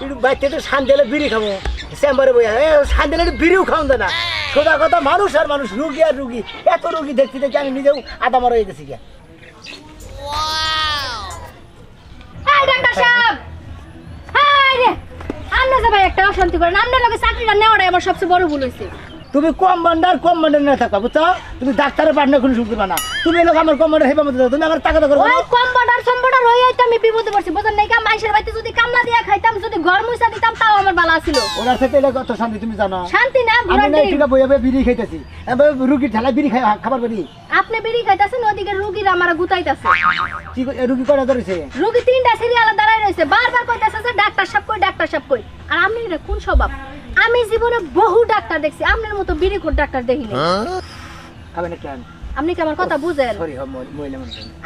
একটু বিড়ি খাব, চেম্বারে বই শান্তিলে একটু বিড়িও খাওয়ান আর মানুষ, রুগী আর রুগী, এত রুগী দেখতে দেখতে আমি নিজেও আদা মারা হয়ে গেছি গিয়া। এই ডাক্তার সাহেব! হাই রে! আপনি যে ভাই একটা অশান্তি করেন আপনার লগে চাকরিটা নেওয়াটাই আমার সবচেয়ে বড় ভুল হয়েছে তুমি কম বান্ডার কম বান্ডার না থাকবা বুঝছ? তুমি ডাক্তারের পার্টনার কোনো শুনতে না। তুমি এলাকা আমার কম বান্ডার হেবা মতো তুমি আমার টাকা দাও ওই কম্পাউন্ডার সম্পাউন্ডার হয়ে তো আমি বিপদে পড়ছি বুঝেন নাই? কা মাইশের বাড়িতে যদি কামলা দিয়া খাইতাম যদি ঘর মুছা দিতাম তাও আমার ভালো ছিল ওনার সাথে এলাকা কত শান্তি তুমি জানো? শান্তি না আমি না এখানে বইয়া বইয়া বিড়ি খাইতেছি। রুগীর ঠেলা বিড়ি খাই খাবার করি। আপনি বিড়ি খাইতাছেন ওদিকে রুগীরা আমার গুতাইতাছে। কি করে- রুগী কয়টা ধরেছে? রুগী তিনটা সিরিয়ালে দাঁড়ায় রয়েছে। বারবার কইতাছে যে ডাক্তার সাহেব কই ডাক্তার সাহেব কই? আর আপনি এটা কোন স্বভাব? আমি জীবনে বহু ডাক্তার দেখছি। আপনার মতো বিড়িখোর ডাক্তার দেখিনি। একটু আপনি কি আমার কথা বুঝেন? সরি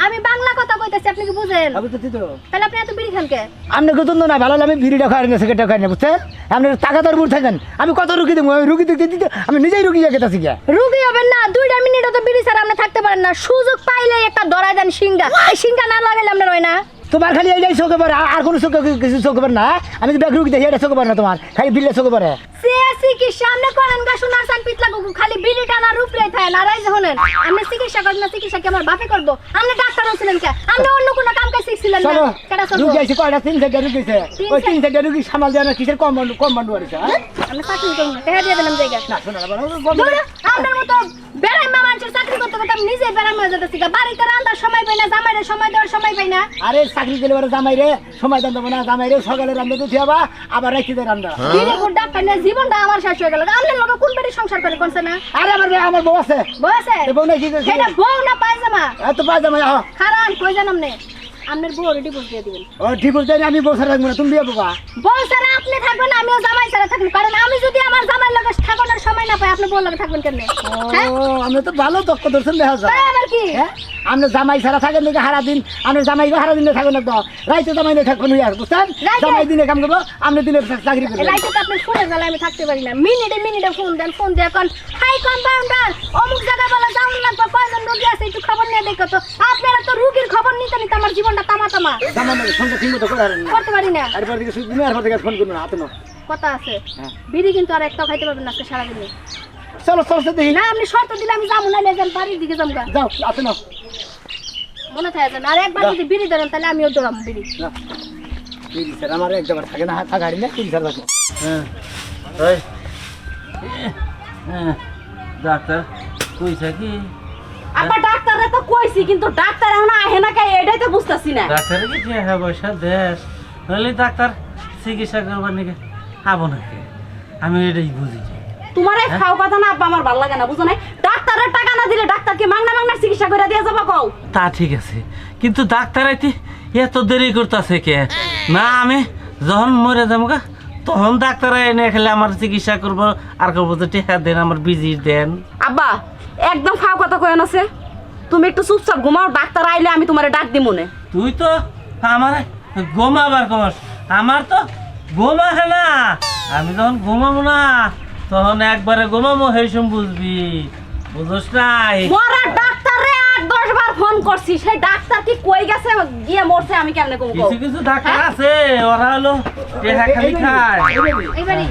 আমি বাংলা কথা কইতাছি আপনি কি বুঝেন? আমি তো দিতো। তাহলে আপনি এত বিড়ি খান কে? আপনি কত না ভালো আমি বিড়িটা খাই না সিগারেটটা খাই না বুঝছেন? আপনি টাকা দর বুঝ থাকেন। আমি কত রুগী দেবো? আমি রুগী দেখতে দিতে আমি নিজেই রুগী গিয়ে গেছি গিয়া। রুগী হবেন না দুইটা মিনিট তো বিড়ি ছাড়া আপনি থাকতে পারেন না। সুযোগ পাইলে একটা ধরাই দেন সিঙ্গা এই সিঙ্গা না লাগাইলে আপনার হয় না। তোমার খালি এই চোখে পড়ে আর- আর কোনো চোখে কিছু চোখে পড়ে না? আমি তো ব্যাগ রুগী দেখি এটা চোখে পড়ে না তোমার? খালি বিলে চোখে পড়ে। কি সামনে করেন গা সোনার সান পিতলা গুগু খালি বিড়ি টানা রূপরে থাকে। না রাইজ হলেন আপনি চিকিৎসা করেন না চিকিৎসা কি আমার বাপে করব? আপনি ডাক্তার ছিলেন কে? আপনি অন্য কোনো কাম কাজ শিখছিলেন না? চলো কেডা চলবো রুগী আছে কয়টা তিন চারটা রুগী আছে তিন ওই তিন চারটা রুগী সামাল দেওয়া না কিসের কম বান্ডু কম বান্ডু আছে হ্যাঁ? আপনি চাকরি করুন না দিয়ে দিলাম জায়গা না শোনো না বলো, বলো, ধরো, আপনার মতো করতে আমি নিজে বেড়াই মা যেতেছি গা। বাড়িতে রান্দার সময় পাই না জামাইরে সময় দেওয়ার সময় পাই না। আরে চাকরি গেলে পরে জামাই রে সময় দেন দেবো না জামাই রে সকালে রান্না তো থিয়াবা আবার রাখি দেয় রান্না। দিনে ভোর ডাক্তার নিয়ে জীবনটা আমার শেষ হয়ে গেল আপনার লোক কোন বাড়ি সংসার করে কোনছে না? আরে আমার আমার বউ আছে। বউ না কি করছে বউ না পায়জামা? এত পায়জামা আহ। কই জানাম নে? আপনার বউ রেডি বসে দিয়ে দিবেন। ও আমি বউ না তুমি বিয়ে বাবা বউ ছাড়া আপনি থাকবেন আমিও জামাই ছাড়া থাকব। কারণ আমি যদি আমার জামাই লগে থাকানোর সময় না পাই আপনি বউ লগে থাকবেন হ্যাঁ ও আমি তো ভালো দক্ষ দর্শন দেখা যায়। কি? হ্যাঁ? আপনি জামাই ছাড়া থাকেন নাকি হারা দিন আপনি জামাই হারা দিনে থাকেন না রাইতে জামাই নিয়ে থাকবেন আর বুঝছেন? জামাই দিনে কাম করব আপনি দিনে চাকরি করবেন। রাইতে তো আপনি ফোনের জ্বালায় আমি থাকতে পারি না। মিনিটে মিনিটে ফোন দেন ফোন দিয়ে এখন হাই কম্পাউন্ডার অমুক জায়গায় বলে যাওয়ার লাগবে কয়জন রোগী আছে একটু খবর নিয়ে দেখো তো। আপনারা তো রুগীর খবর নিতে নিতে আমার জীবনটা তামা তামা। জামাই নাকি ফোনটা ঠিক মতো করে না। করতে পারি না। এরপর থেকে শুধু তুমি এরপর থেকে ফোন করুন না হাতে নাও। কথা আছে। হ্যাঁ। বিড়ি কিন্তু আর একটাও খাইতে পারবেন না আজকে সারাদিনে। চলো চলছে দেখি। না আপনি শর্ত দিলে আমি যাব না যান বাড়ির দিকে যাব। যাও হাতে নাও মনে থাকে যেন আর একবার যদি বিড়ি ধরেন তাহলে আমিও দৌড়াম বিড়ি। না। তিরিশ হাজার আমার একদম থাকে না থাকা হারি না থাকে। হ্যাঁ। হ্যাঁ। ডাক্তার কইছে কি আবার ডাক্তারে তো কইছি কিন্তু ডাক্তার এখন আহে না কে? এটাই তো বুঝতাছি না। ডাক্তারে কি টাকা পয়সা দেশ? নইলে ডাক্তার চিকিৎসা করবার নাকি আবো নাকি আমি এটাই বুঝি তোমার এই খাও কথা না আব্বা আমার ভালো লাগে না বুঝো নাই? ডাক্তারের টাকা না দিলে ডাক্তারকে মাংনা মাংনা চিকিৎসা করে দিয়ে যাব কও? তা ঠিক আছে কিন্তু ডাক্তার আইতে এত দেরি করতেছে কে? না আমি যখন মরে যাব গা তখন ডাক্তার এনে খেলে আমার চিকিৎসা করব আর করব যে টেকা দেন আমার বিজি দেন। আব্বা একদম খাও কথা কয় আছে তুমি একটু চুপচাপ ঘুমাও ডাক্তার আইলে আমি তোমারে ডাক দি মনে তুই তো আমার ঘুমাবার কমাস আমার তো ঘুমা না। আমি যখন ঘুমাবো না তখন একবারে ঘুমাবো হেসম বুঝবি। বুঝস নাই? মরা ডাক্তারে আট দশ বার ফোন করছি। সেই ডাক্তার কি কই গেছে গিয়ে মরছে আমি কেমনে কম কিছু কিছু ডাক্তার আছে। ওরা হলো টেহা খালি খায়। এইবারই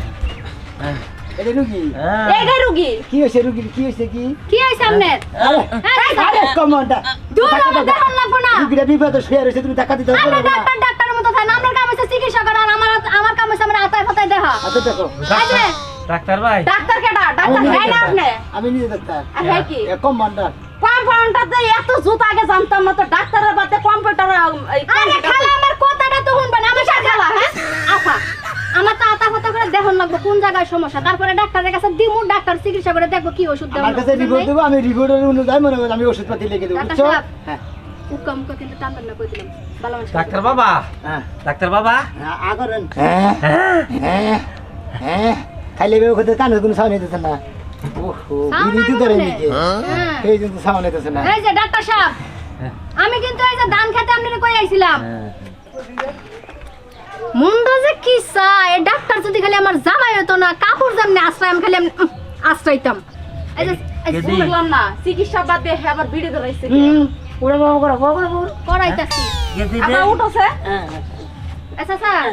এটা রুগী? হ্যাঁ। রুগী। কি হয়েছে কি হয়েছে কি? কি আরে হ্যাঁ, আরে কমান্ডার দূর হবে দেখান লাগবো না। রুগীরা বিপদে শুয়ে রয়েছে তুমি টাকা দিতে পারবে না। ডাক্তার ডাক্তারের মতো থাকেন আপনার কাম হচ্ছে চিকিৎসা করা আর আমার আমার কাম হচ্ছে আমার আতায় ফাতায় দেখা। আচ্ছা দেখো। ডাক্তার ভাই। ডাক্তার কেডা? ডাক্তার নিজে না আপনি? আমি নিজে ডাক্তার। আর হ্যাঁ কি? কমান্ডার। কম্পাউন্ডারতে এত জুত আগে জানতাম না তো ডাক্তারের বাদে কম্পিউটার আরে খালা আমার কথাটা তো শুনবেন। আমি সাথে জায়গায় সমস্যা। তারপরে ডাক্তারের কাছে দিমু ডাক্তার চিকিৎসা করে দেখব কি ওষুধ দেবো আমার কাছে রিপোর্ট দেবো আমি রিপোর্টের অনুযায়ী মনে করি আমি ওষুধপাতি লিখে দেবো বুঝছ? হ্যাঁ। উকম উকম কিন্তু টানবেন না কই দিলাম? ভালো মানুষ ডাক্তার বাবা হ্যাঁ। ডাক্তার বাবা। হ্যাঁ আগরেন। হ্যাঁ। হ্যাঁ হ্যাঁ। খাইলে বেও খেতে কানে কোনো সাউন্ড হইতেছে না। ওহো ধরে নিকে? হ্যাঁ। এই জন্য সাউন্ড হইতেছে না। এই যে ডাক্তার সাহেব হ্যাঁ। আমি কিন্তু এই যে ধান খেতে আপনার কই আইছিলাম? হ্যাঁ। মুন্ডা যে কি চায়? ডাক্তার যদি খালি আমার জামাই হতো না কাপড় যেমনি আশ্রয় আমি খালি উম, আশ্রয়তাম। এই যে এই যে এদি- না চিকিৎসা বাদ দিয়ে আবার বিড়ি ধরাইছে হুম। বাবা করে বাবা করে করাইতাছি। কে দিবে? আবার উঠোছে? হ্যাঁ আচ্ছা স্যার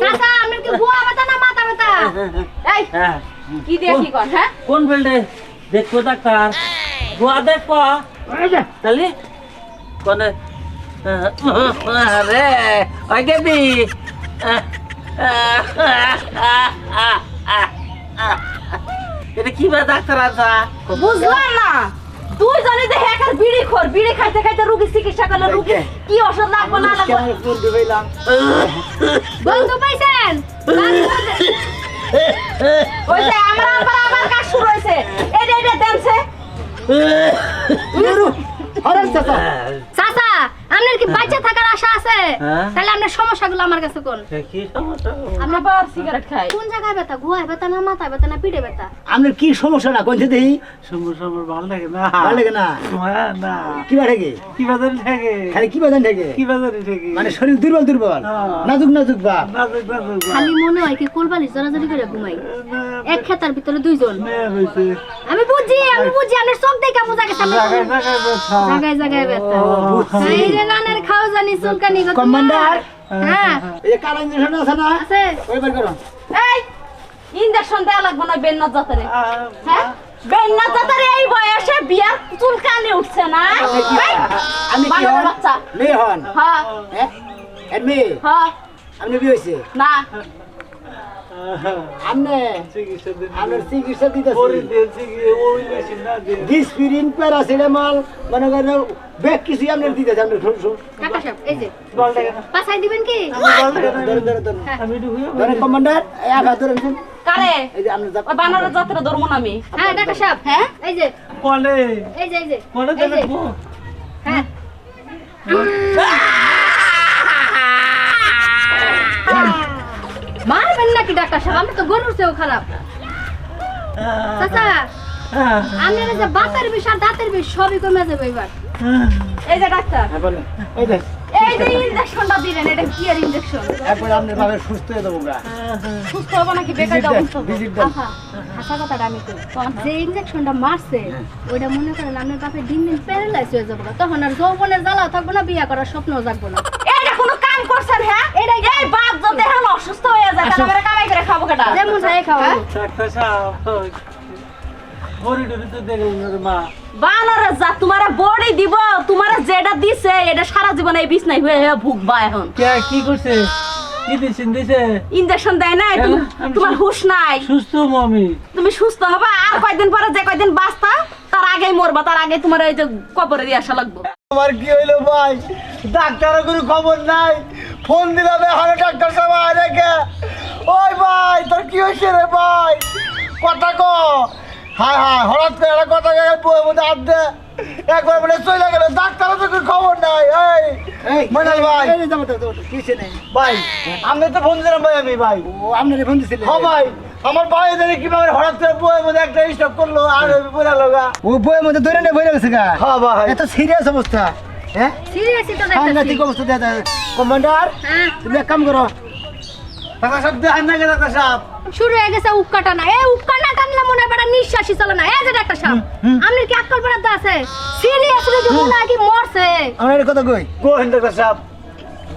চাচা। আপনার কি বুয়া ব্যথা না মাথা ব্যথা এই হ্যাঁ। কি দিয়ে কি কর হ্যাঁ? কোন ডাক্তার। তাহলে? কোনে? রে ওই গেবি এটা কি বা ডাক্তার আছা বুঝলাম না তুই জানি যে হ্যাকার বিড়ি খোর বিড়ি খাইতে খাইতে রুগী চিকিৎসা করলে রুগী কি ওষুধ লাগবে না লাগবে বন্ধু পাইছেন ওই যে আমার আবার আবার কাজ শুরু হয়েছে এটা এটা দেনছে চাচা চাচা আপনার কি বাচ্চা থাকার আশা আছে? হ্যাঁ। তাহলে আপনার সমস্যাগুলো আমার কাছে কোন? কি সমস্যা? আমরা আবার সিগারেট খাই। কোন জায়গায় ব্যথা? গুয়ায় ব্যথা না মাথায় ব্যথা না পিঠে ব্যথা? আপনার কি সমস্যা না কোন দেখি সমস্যা আমার ভালো লাগে না। ভালো লাগে না? হ্যাঁ, না। কি বা ঠেকে কি বাজারে থাকে খালি কি বাদান ঠেকে কি বাজারে থাকে মানে শরীর দুর্বল দুর্বল? হ্যাঁ। নাজুক নাজুক বাপ। নাজুক নাজুক খালি মনে হয় কি কোলবালি জড়াজড়ি করে ঘুমাই? এক খেতার ভিতরে দুইজন। মেয়ে হয়েছে আমি বুঝি আমি বুঝি আপনার চোখ দেখে বোঝা গেছে আপনার জায়গায় জায়গায় ব্যথা। জায়গায় জায়গায় ব্যথা। এই রে রানের খাও জানি চুলকানি গো। কমান্ডার হ্যাঁ। এই যে কালা ইঞ্জেকশন আছে না আছে। ওই বের করো। এই ইঞ্জেকশন দেওয়া লাগবে না বেন্নাত জাতারে হ্যাঁ? বেন্নাত জাতারে এই বয়সে বিয়ার চুলকানি উঠছে না। আমি কি হন? মেয়ে হন? হ্যাঁ। হ্যাঁ? হ্যাঁ। আপনি বিয়ে হয়েছে? না। চিকিৎসা দিতেছি। ডিসপিরিন প্যারাসিটামল মনে করেন ব্যাগ কিছু আপনার দিতেছে আপনার শুন শুন কাকা সাহেব এই যে বল লাগে না পাছাই দিবেন কি? ধরেন ধরেন ধরেন আমি ধরেন কমান্ডার আঘাত ধরেন শুন। কারে? এই যে আপনার যা- ওই ধরবো না আমি। হ্যাঁ কাকা সাহেব হ্যাঁ? এই যে। বলে এই যে এই যে। বলে এই হ্যাঁ। ডাক্তার সাহেব আমি তো গরুর চেয়েও খারাপ। চাচা আপনার এই যে বাতের বিষ আর দাঁতের বিষ সবই কমে যাবে এবার। এই যে ডাক্তার। হ্যাঁ বলেন। এই যে। এই যে ইঞ্জেকশনটা দিলেন এটা কি আর ইঞ্জেকশন একবার আপনার ভাবে সুস্থ হয়ে সুস্থ হবে নাকি বেকার যাব হাসা কথাটা আমি কই। যে ইনজেকশনটা মারছে ওইটা মনে করেন আপনার বাপে দিন দিন প্যারালাইজ হয়ে যাব। তখন আর যৌবনের জ্বালাও থাকব না বিয়া করার স্বপ্নও জাগবো না। করছেন হ্যাঁ? এটাই এই বাপ যদি অসুস্থ হয়ে যায় তাহলে আমরা কামাই করে খাব কেটা? যেমন ডাক্তার সাহেব বড়ি ডরি তো দেখলেন না রে মা বানরে যা তোমার বডি দিব তোমার যেটা দিছে এটা সারা জীবন এই বিছনাই হয়ে হয়ে ভুগবা এখন। কে কি করছে? দিছে দেয় নাই তোমার হুশ নাই। সুস্থ মমি তুমি সুস্থ হবে আর কয়দিন পরে যে কয়দিন বাঁচতা তার আগেই মরবা তার আগে তোমার এই যে কবরে দিয়ে আসা লাগবে। আমার কি হইল ভাই? ডাক্তারের কোনো খবর নাই। ফোন দিলাম এখন ডাক্তার সাহেব আয় রেখে ওই ভাই তোর কি হয়েছে রে ভাই? কথা ক। হ্যাঁ হ্যাঁ হঠাৎ করে একটা কথা গেল বইয়ের মধ্যে হাত দে। একবার বলে চলে গেল ডাক্তারের তো কোনো খবর নাই। এই মনাল ভাই। ভাই আমি তো ফোন দিলাম ভাই আমি ভাই। ও আপনি ফোন দিছিলেন। হ্যাঁ ভাই আমার ভাই জানি কীভাবে হঠাৎ করে বইয়ের মধ্যে একটা স্টক করল আর বইরা লগা ও বইয়ের মধ্যে ধরে নিয়ে বইরা গেছে গা? হ্যাঁ ভাই। এত সিরিয়াস অবস্থা। হ্যাঁ? সিরিয়াসই তো সাংঘাতিক দেখতেছি। অবস্থা দেখা যায় কমান্ডার হ্যাঁ। তুমি এক কাম করো। টাকা সব টাকা শুরু হয়ে গেছে উক্কা না। এ উক্কা না টানলে মনে হয় বেটা নিঃশ্বাসই চলে না। এই যে ডাক্তার সাহেব আপনার কি বেড়াতে আছে? সিরিয়াস রোগী মনে হয় কি মরছে। আমার কথা কই? কোন সব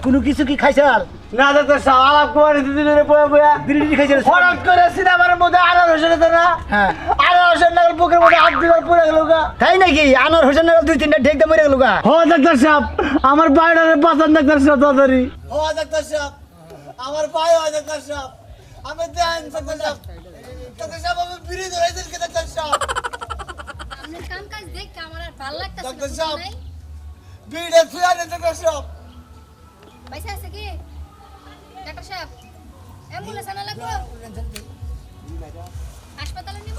কোনো কিছু কি খাইছাল না ডাক্তার সাহেব আলাপ করে দিদি রে বয়া বয়া বিড়ি টিড়ি খাইছাল হঠাৎ করে সিনেমার মধ্যে আনার হোসেন তো না? হ্যাঁ। আনার হোসেন নাগাল বুকের মধ্যে হাত দিবার পড়ে গেল গা। তাই নাকি? আনার হোসেন নাগাল দুই তিনটা ঢেক দিয়ে মরে গেল গা। হ ডাক্তার সাহেব আমার বাইরে বাঁচান ডাক্তার সাহেব তাড়াতাড়ি। ও ডাক্তার সাহেব আমার পায়ে হয় ডাক্তার সাহেব। আমি দেন ডাক্তার সাহেব। ডাক্তার সাহেব আমি বিড়ি ধরেছেন কি ডাক্তার সাহেব। আপনার কাম কাজ দেখে আমার আর ভালো লাগতেছে ডাক্তার সাহেব বিড়িটা ছুঁয়া ডাক্তার সাহেব। পয়সা আছে কি? ডাক্তার সাহেব অ্যাম্বুলেন্স আনা লাগবে? হাসপাতালে নিব?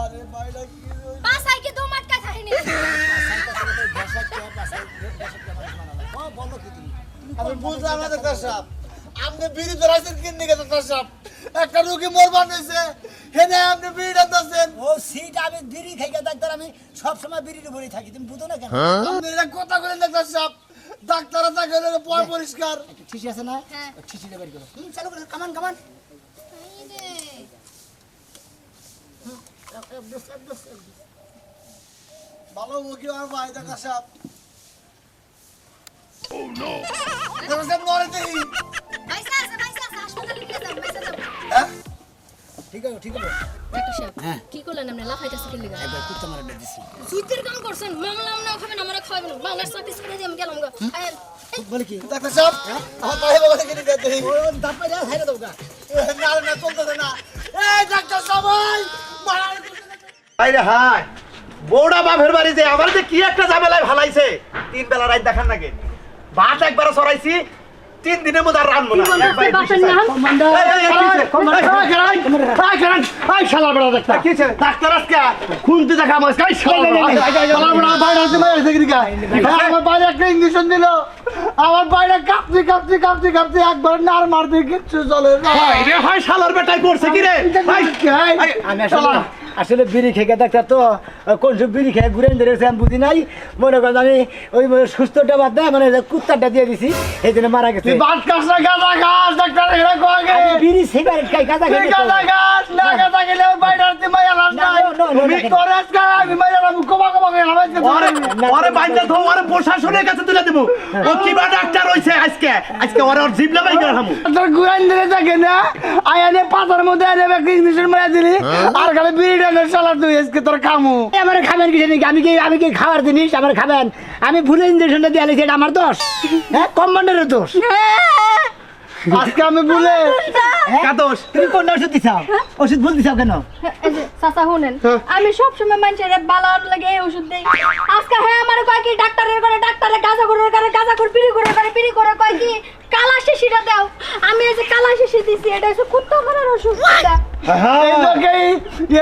আরে বাইরে কি হইল? পাসাই কি দো মাটকা খাইনি আমি বুঝলাম না ডাক্তার সাহেব আপনি বিড়ি ধরেছেন কি নিকে ডাক্তার সাহেব একটা রোগী মরবার হয়েছে হেনে আপনি বিড়িটা দিচ্ছেন ও সিট আমি বিড়ি খাইকে ডাক্তার আমি সব সময় বিড়ির উপরেই থাকি। তুমি বুঝো না কেন? আপনি এটা কথা বলেন ডাক্তার সাহেব ডাক্তার থাকে পয় পরিষ্কার। ঠিসি আছে না? হ্যাঁ। ঠিসিটা বের করো। হুম, চালু করো কামান কামান। ভালো মুখি আর ভাই ডাক্তার সাহেব নড়ে দেখি বাইসা আছে বাইসা আছে? হাসপাতালে ঠিক আছে ঠিক আছে। ডাক্তার সাহেব কি করলেন আপনি? লাফাইতেছে কি লিগা একবার কুত্তা মারা দিছি সুইতের কাম করছেন? মামলা আমনা খাবেন আমরা খাওয়াবেন। না সার্ভিস করে দিয়ে আমি গেলাম গো। বলে কি? ডাক্তার সাহেব আমার পায়ে বলে কিনে দে দেই। ও দাঁত পায়ে হাইরে দাও গা। না না চলতেছে না। এই ডাক্তার সাহেব ওই হাই বউটা বাপের বাড়ি যে আমার যে কি একটা ঝামেলায় ভালাইছে তিন বেলা রাত দেখার নাকি ভাত একবার সরাইছি তিন দিনের মধ্যে আর রানবো না? ডাক্তার আজকে খুনতে দেখা আমার আমার বাইরে একটা ইঞ্জেকশন দিল আমার বাইরে কাঁপছি কাঁপছি কাঁপছি কাঁপছি একবার নার মার দিয়ে কিচ্ছু চলে না হাই রে হাই শালার বেটাই করছে কি রে হাই, হাই, আমি আসলে বিড়ি খেয়ে ডাক্তার তো কোন সব বিড়ি খেয়ে ঘুরে ধরেছে আমি বুঝি নাই। মনে করেন আমি ওই সুস্থটা বাদ দেয় মানে কুত্তারটা দিয়ে দিছি এই জন্য মারা গেছে। গাঁদা বিড়ি সিগারেট খাই প্রশাসনের কাছে তুলে দেবো। ও কিবা ডাক্তার আজকে। আজকে ওরে ওর জিবলা বাই তোর থাকে না আয়ানে পাতার মধ্যে আনে একটা মারা দিলি আর খালি বিড়ি ডানের শালা তুই আজকে তোর কামু আমার খাবেন কিছু নাকি? আমি কি আমি কি খাওয়ার জিনিস? আমার খাবেন। আমি ভুলে ইঞ্জেকশনটা দিয়ে আলি সেটা আমার দোষ। হ্যাঁ? কম্পাউন্ডারের দোষ। আজকে আমি তুমি কোনটা ওষুধ দিছাও? ওষুধ ভুল দিছাও কেন? চাচা শুনেন আমি সব সময় মানুষের বালার লাগে ওষুধ দেই। আজকে হ্যাঁ আমার কয় কি ডাক্তারের করে ডাক্তারে গাঁজা করে করে গাঁজা করে পিড়ি করে করে পিড়ি করে কয় কি? কালা শিশিটা দাও। আমি এই যে কালা শিশি দিছি এটা হচ্ছে কুত্তা মারার ওষুধ এই লোকে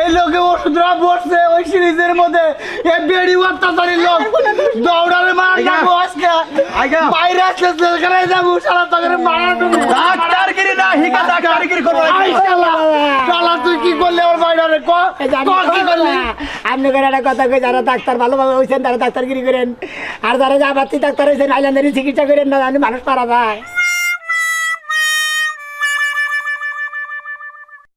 এই লোকে ওষুধরা বসছে ওই সিরিজের মধ্যে। এই বেড়ি অত্যাচারী লোক। দৌড়ালে মারা যাব আজকে। বাইরে আসলে জেলখানায় যাব সারা তাকে মারা ডাক্তারগিরি না হিকা ডাক্তারগিরি করব শালা। শালা তুই কি করলি আমার বাইরে? ক? ক কি করলি? আপনি করে একটা কথা কই যারা ডাক্তার ভালোভাবে হয়েছেন তারা ডাক্তারগিরি করেন। আর যারা যা ডাক্তার হয়েছেন আইল্যান্ডারি চিকিৎসা করেন না জানি মানুষ মারা যায়।